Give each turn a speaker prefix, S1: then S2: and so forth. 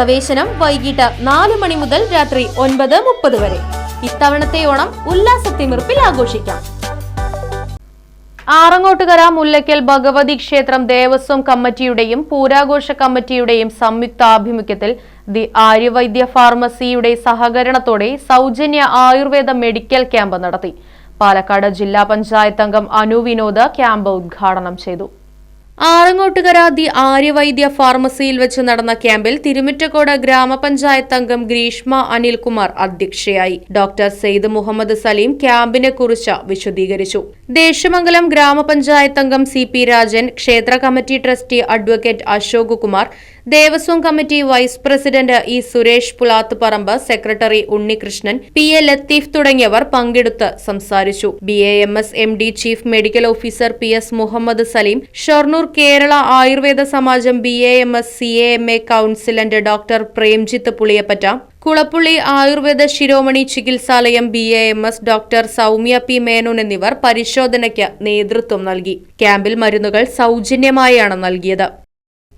S1: പ്രവേശനം വൈകിട്ട് നാല് മണി മുതൽ രാത്രി ഒൻപത് മുപ്പത് വരെ. ഇത്തവണത്തെ ഓണം ഉല്ലാസത്തിമിർപ്പിൽ ആഘോഷിക്കാം. ആറങ്ങോട്ടുകര മുല്ലയ്ക്കൽ ഭഗവതി ക്ഷേത്രം ദേവസ്വം കമ്മിറ്റിയുടെയും പൂരാഘോഷ കമ്മിറ്റിയുടെയും സംയുക്ത ആഭിമുഖ്യത്തിൽ ദി ആര്യവൈദ്യ ഫാർമസിയുടെ സഹകരണത്തോടെ സൗജന്യ ആയുർവേദ മെഡിക്കൽ ക്യാമ്പ് നടത്തി. പാലക്കാട് ജില്ലാ പഞ്ചായത്ത് അംഗം അനു വിനോദ് ക്യാമ്പ് ഉദ്ഘാടനം ചെയ്തു. ആറങ്ങോട്ടുകര ദി ആര്യവൈദ്യ ഫാർമസിയിൽ വെച്ച് നടന്ന ക്യാമ്പിൽ തിരുമിറ്റക്കോട് ഗ്രാമപഞ്ചായത്ത് അംഗം ഗ്രീഷ്മ അനിൽകുമാർ അധ്യക്ഷയായി. ഡോക്ടർ സെയ്ദ് മുഹമ്മദ് സലീം ക്യാമ്പിനെ കുറിച്ച് വിശദീകരിച്ചു. ദേശമംഗലം ഗ്രാമപഞ്ചായത്ത് അംഗം സി പി രാജൻ ക്ഷേത്ര committee trustee advocate Ashok Kumar Devaswom committee vice president E Suresh Pulathuparambu secretary Unnikrishnan P A Latheef തുടങ്ങിയവർ പങ്കെടുത്ത് സംസാരിച്ചു. B A M S M D chief medical officer P S Muhammad Saleem Shoranur Kerala Ayurveda Samajam B A M S C A M A കൌൺസിലന്റ് doctor Premjith Puliyappatta Kulappully Ayurveda Shiromani ചികിത്സാലയം B A M S doctor Soumya P Menon എന്നിവർ പരിശോധനയ്ക്ക് നേതൃത്വം നൽകി. ക്യാമ്പിൽ മരുന്നുകൾ സൗജന്യമായാണ് നൽകിയത്.